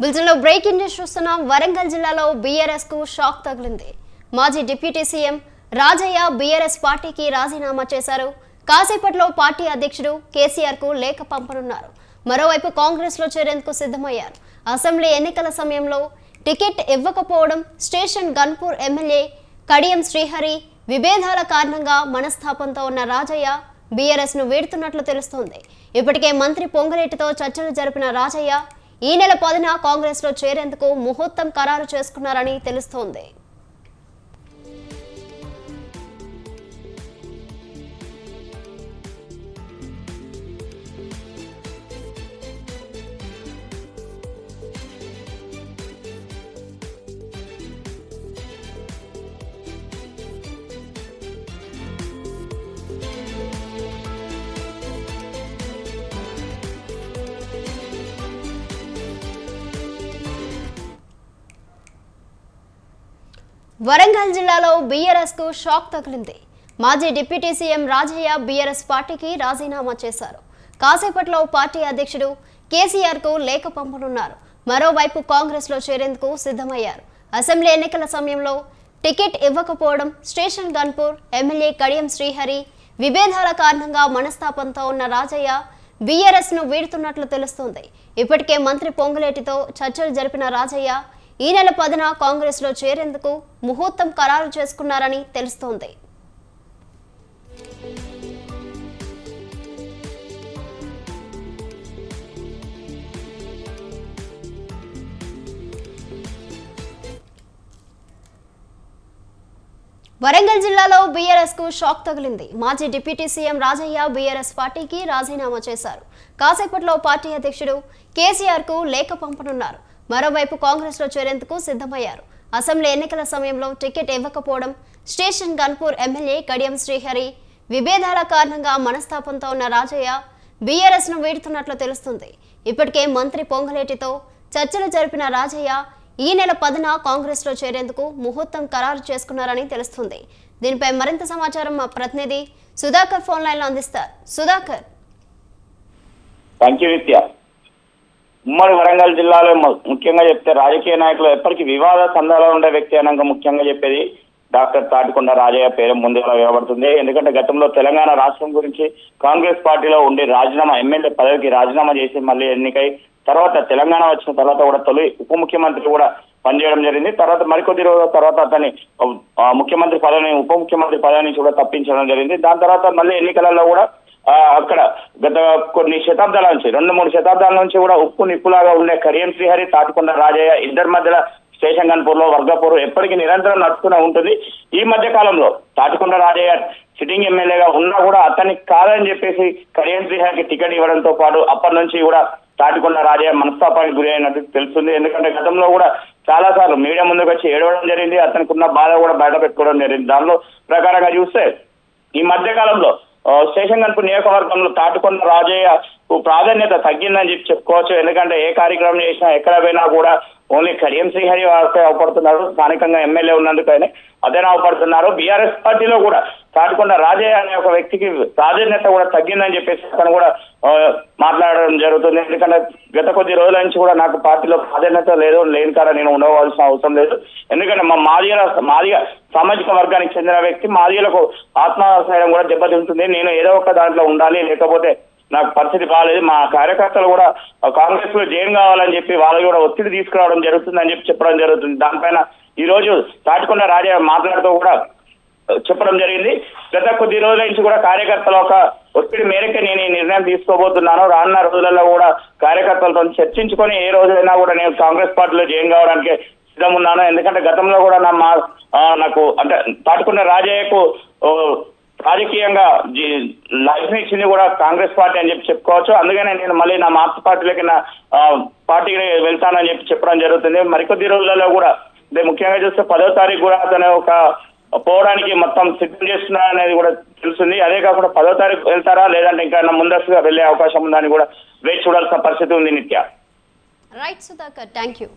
బులెటిన్లో breaking news చూస్తున్నాం. వరంగల్ జిల్లాలో బీఆర్ఎస్కు షాక్ తగిలింది. మాజీ డిప్యూటీ సీఎం రాజయ్య బీఆర్ఎస్ పార్టీకి రాజీనామా చేశారు. కాసేపట్లో పార్టీ అధ్యక్షుడు కేసీఆర్కు లేఖ పంపనున్నారు. మరోవైపు కాంగ్రెస్లో చేరేందుకు సిద్ధమయ్యారు. అసెంబ్లీ ఎన్నికల సమయంలో టికెట్ ఇవ్వకపోవడం స్టేషన్ గన్పూర్ ఎమ్మెల్యే కడియం శ్రీహరి విభేదాల కారణంగా మనస్తాపంతో ఉన్న రాజయ్య బీఆర్ఎస్ను వీడుతున్నట్లు తెలుస్తోంది. ఇప్పటికే మంత్రి పొంగలేటితో చర్చలు జరిపిన రాజయ్య ఈ నెల పదిన కాంగ్రెస్లో చేరేందుకు ముహూర్తం ఖరారు చేసుకున్నారని తెలుస్తోంది. వరంగల్ జిల్లాలో బీఆర్ఎస్కు షాక్ తగిలింది. మాజీ డిప్యూటీ సీఎం రాజయ్య బీఆర్ఎస్ పార్టీకి రాజీనామా చేశారు. కాసేపట్లో పార్టీ అధ్యక్షుడు కేసీఆర్కు లేఖ పంపనున్నారు. మరోవైపు కాంగ్రెస్లో చేరేందుకు సిద్ధమయ్యారు. అసెంబ్లీ ఎన్నికల సమయంలో టికెట్ ఇవ్వకపోవడం స్టేషన్ గన్పూర్ ఎమ్మెల్యే కడియం శ్రీహరి విభేదాల కారణంగా మనస్తాపంతో ఉన్న రాజయ్య బీఆర్ఎస్ను వీడుతున్నట్లు తెలుస్తోంది. ఇప్పటికే మంత్రి పొంగులేటితో చర్చలు జరిపిన రాజయ్య ఈ నెల పదిన కాంగ్రెస్లో చేరేందుకు ముహూర్తం ఖరారు చేసుకున్నారని తెలుస్తోంది. వరంగల్ జిల్లాలో బీఆర్ఎస్కు షాక్ తగిలింది. మాజీ డిప్యూటీ సీఎం రాజయ్య బీఆర్ఎస్ పార్టీకి రాజీనామా చేశారు. కాసేపట్లో పార్టీ అధ్యక్షుడు కేసీఆర్కు లేఖ పంపనున్నారు. మరోవైపు కాంగ్రెస్లో చేరేందుకు సిద్ధమయ్యారు. అసెంబ్లీ ఎన్నికల సమయంలో టికెట్ ఇవ్వకపోవడం స్టేషన్ గన్పూర్ ఎమ్మెల్యే కడియం శ్రీహరి విభేదాల కారణంగా మనస్తాపంతో ఉన్న రాజయ్య బీఆర్ఎస్ను వీడుతున్నట్లు తెలుస్తుంది. ఇప్పటికే మంత్రి పొంగలేటితో చర్చలు జరిపిన రాజయ్య ఈ నెల పదిన కాంగ్రెస్లో చేరేందుకు ముహూర్తం ఖరారు చేసుకున్నారని తెలుస్తుంది. దీనిపై మరింత సమాచారం మా ప్రతినిధి సుధాకర్ ఫోన్ లైన్లో అందిస్తారు. సుధాకర్. థ్యాంక్ యూ నిత్య ఉమ్మడి వరంగల్ జిల్లాలో ముఖ్యంగా చెప్తే రాజకీయ నాయకులు ఎప్పటికీ వివాద సందాలో ఉండే వ్యక్తి అనగా ముఖ్యంగా చెప్పేది డాక్టర్ తాటికొండ రాజయ్య పేరు ముందుగా వినబడుతుంది. ఎందుకంటే గతంలో తెలంగాణ రాష్ట్రం గురించి కాంగ్రెస్ పార్టీలో ఉండి రాజీనామా ఎమ్మెల్యే పదవికి రాజీనామా చేసి మళ్ళీ ఎన్నికై తర్వాత తెలంగాణ వచ్చిన తర్వాత కూడా తొలి ఉప ముఖ్యమంత్రి కూడా పనిచేయడం జరిగింది. తర్వాత మరికొద్ది రోజుల తర్వాత అతన్ని ముఖ్యమంత్రి పదవిని ఉప ముఖ్యమంత్రి పదవి నుంచి కూడా తప్పించడం జరిగింది. దాని తర్వాత మళ్ళీ ఎన్నికలలో కూడా అక్కడ గత కొన్ని శతాబ్దాల నుంచి రెండు మూడు శతాబ్దాల నుంచి కూడా ఉప్పు నిప్పులాగా ఉండే కరియం శ్రీహరి తాటికొండ రాజయ్య ఇద్దరి మధ్యలో స్టేషన్ గన్పూర్లో వర్గపూర్ ఎప్పటికీ నిరంతరం నడుస్తూనే ఉంటుంది. ఈ మధ్య కాలంలో తాటికొండ రాజయ్య సిట్టింగ్ ఎమ్మెల్యేగా ఉన్నా కూడా అతనికి కాదని చెప్పేసి కరియం శ్రీహరికి టికెట్ ఇవ్వడంతో పాటు అప్పటి నుంచి కూడా తాటికొండ రాజయ్య మనస్తాపానికి గురి అయినట్టు తెలుస్తుంది. ఎందుకంటే గతంలో కూడా చాలా సార్లు మీడియా ముందుకు వచ్చి ఏడవడం జరిగింది. అతనికి ఉన్న బాధ కూడా బయట పెట్టుకోవడం జరిగింది. దానిలో ప్రకారంగా చూస్తే ఈ మధ్య కాలంలో స్టేషన్ గన్పూర్ నియోజకవర్గంలో తాటుకొండ రాజయ్య ప్రాధాన్యత తగ్గిందని చెప్పి చెప్పుకోవచ్చు. ఎందుకంటే ఏ కార్యక్రమం చేసినా ఎక్కడ పోయినా కూడా ఓన్లీ కడియం శ్రీహరి వారికే అవపడుతున్నారు. స్థానికంగా ఎమ్మెల్యే ఉన్నందుకనే అదే అవపడుతున్నారు. బీఆర్ఎస్ పార్టీలో కూడా కాకుండా రాజయ్య అనే ఒక వ్యక్తికి ప్రాధాన్యత కూడా తగ్గిందని చెప్పేసి అతను కూడా మాట్లాడడం జరుగుతుంది. ఎందుకంటే గత కొద్ది రోజుల నుంచి కూడా నాకు పార్టీలో ప్రాధాన్యత లేదు లేని కాడ నేను ఉండవలసిన అవసరం లేదు. ఎందుకంటే మా మాదిగల మాదిగ సామాజిక వర్గానికి చెందిన వ్యక్తి మాదిగలకు ఆత్మస్థైర్యం కూడా దెబ్బతింటుంది. నేను ఏదో ఒక దాంట్లో ఉండాలి లేకపోతే నాకు పరిస్థితి బాగాలేదు మా కార్యకర్తలు కూడా కాంగ్రెస్లో జైన్ కావాలని చెప్పి వాళ్ళకి కూడా ఒత్తిడి తీసుకురావడం జరుగుతుందని చెప్పి చెప్పడం జరుగుతుంది. దానిపైన ఈ రోజు తాటికొండ రాజా మాట్లాడుతూ కూడా చెప్పడం జరిగింది. గత కొద్ది రోజుల నుంచి కూడా కార్యకర్తల ఒక ఒత్తిడి మేరకే నేను ఈ నిర్ణయం తీసుకోబోతున్నాను. రానున్న రోజులలో కూడా కార్యకర్తలతో చర్చించుకొని ఏ రోజైనా కూడా నేను కాంగ్రెస్ పార్టీలో జాయిన్ కావడానికి సిద్ధం ఉన్నాను ఎందుకంటే గతంలో కూడా నా మా నాకు అంటే తాటుకున్న రాజయ్యకు ఓ, రాజకీయంగా లైఫ్ ఇచ్చింది కూడా కాంగ్రెస్ పార్టీ అని చెప్పి చెప్పుకోవచ్చు. అందుకనే నేను మళ్ళీ నా మాతృ పార్టీలకి నా పార్టీకి వెళ్తానని చెప్పి చెప్పడం జరుగుతుంది. మరికొద్ది రోజులలో కూడా ముఖ్యంగా చూస్తే పదో తారీఖు కూడా అతను ఒక పోవడానికి మొత్తం సిద్ధం చేస్తున్నా అనేది కూడా తెలుస్తుంది. అదే కాకుండా పదో తారీఖు వెళ్తారా లేదంటే ఇంకా ముందస్తుగా వెళ్ళే అవకాశం ఉందని కూడా వేచి చూడాల్సిన పరిస్థితి ఉంది నిత్య. Right Sudhakar thank you